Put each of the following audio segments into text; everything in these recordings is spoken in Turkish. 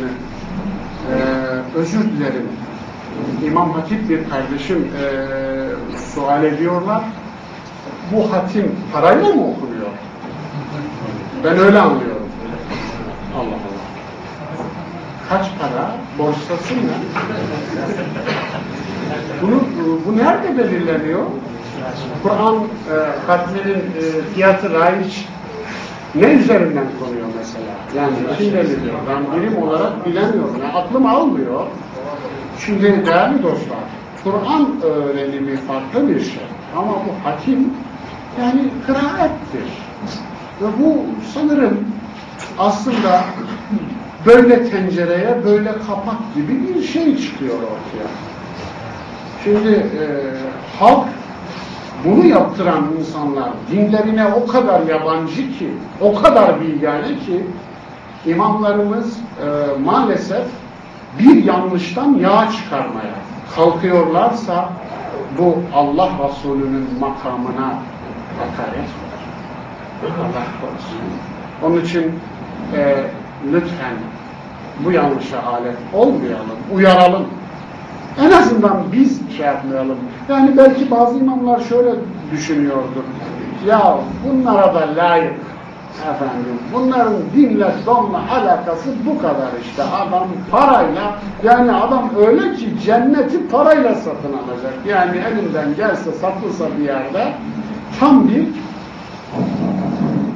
sözünü. Ee, özür dilerim. İmam Hatip bir kardeşim e, sual ediyorlar. Bu hatim parayla mı okunuyor? Ben öyle anlıyorum. Allah Allah. Kaç para? Borsası ne? Bunu, bu nerede belirleniyor? Kur'an e, hatminin e, fiyatı raiç ne üzerinden konuyor mesela? Yani kim belirliyor? Ben birim olarak bilemiyorum. Yani aklım almıyor. Şimdi değerli dostlar, Kur'an öğrenimi farklı bir şey. Ama bu hakim yani kıraattir. Ve bu sanırım aslında böyle tencereye böyle kapak gibi bir şey çıkıyor ortaya. Şimdi e, halk bunu yaptıran insanlar dinlerine o kadar yabancı ki, o kadar bilgane ki imamlarımız e, maalesef bir yanlıştan yağ çıkarmaya kalkıyorlarsa bu Allah Resulü'nün makamına hakaret Allah korusun. Onun için e, lütfen bu yanlışa alet olmayalım, uyaralım. En azından biz şey yapmayalım. Yani belki bazı imamlar şöyle düşünüyordur. Ya bunlara da layık efendim. Bunların dinle donla alakası bu kadar işte. Adam parayla yani adam öyle ki cenneti parayla satın alacak. Yani elinden gelse satılsa bir yerde tam bir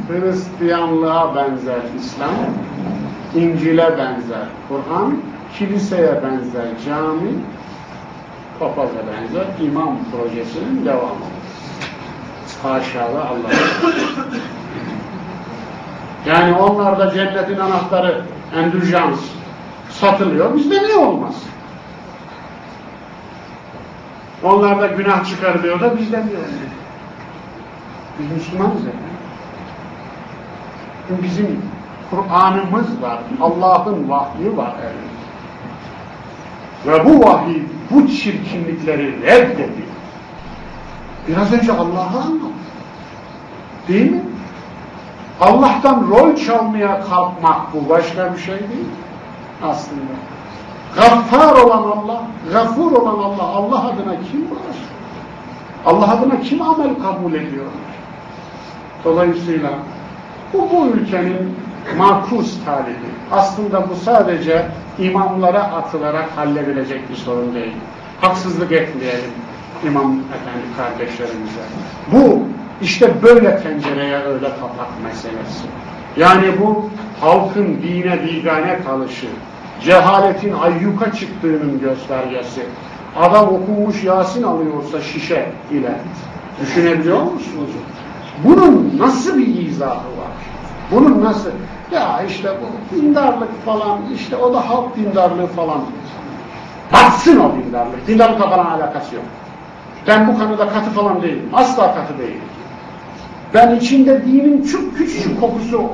Hristiyanlığa benzer İslam, İncil'e benzer Kur'an, kiliseye benzer cami, benzer imam projesinin devamı. Haşa ve Allah. Yani onlarda cennetin anahtarı endürjans satılıyor. Bizde niye olmaz? Onlarda günah çıkarılıyor da bizde niye olmaz? Biz Müslümanız. Çünkü bizim Kur'an'ımız var. Allah'ın vahyi var. Evet. Ve bu vahiy bu çirkinlikleri reddediyor. Biraz önce Allah'ı anlattı. Değil mi? Allah'tan rol çalmaya kalkmak bu başka bir şey değil aslında. Gaffar olan Allah, gafur olan Allah, Allah adına kim var? Allah adına kim amel kabul ediyor? Dolayısıyla bu bu ülkenin makus talibi. Aslında bu sadece imamlara atılarak halledilecek bir sorun değil. Haksızlık etmeyelim imam efendi kardeşlerimize. Bu işte böyle tencereye öyle kapak meselesi. Yani bu halkın dine vigane kalışı, cehaletin ayyuka çıktığının göstergesi. Adam okumuş Yasin alıyorsa şişe ile. Düşünebiliyor musunuz? Bunun nasıl bir izahı var? Bunun nasıl? Ya işte bu dindarlık falan, işte o da halk dindarlığı falan. Batsın o dindarlık. Dindarlıkla falan alakası yok. Ben bu konuda katı falan değilim. Asla katı değilim. Ben içinde dinin çok küçücük kokusu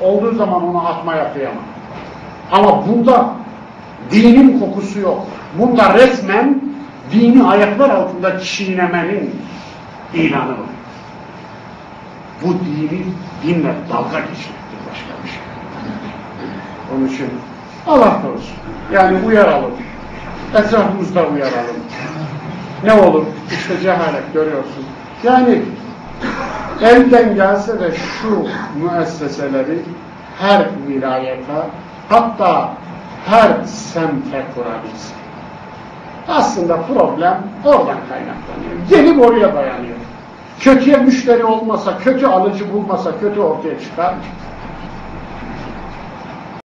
olduğu zaman onu atmaya kıyamam. Ama bunda dinin kokusu yok. Bunda resmen dini ayaklar altında çiğnemenin ilanı var. Bu dini dinle dalga geçmektir başka bir şey. Onun için Allah korusun. Yani uyaralım. Etrafımızda uyaralım. Ne olur? İşte cehalet görüyorsun. Yani elden gelse de şu müesseseleri her vilayete hatta her semte kurabilsin. Aslında problem oradan kaynaklanıyor. Gelip oraya dayanıyor. Kötüye müşteri olmasa, kötü alıcı bulmasa kötü ortaya çıkar.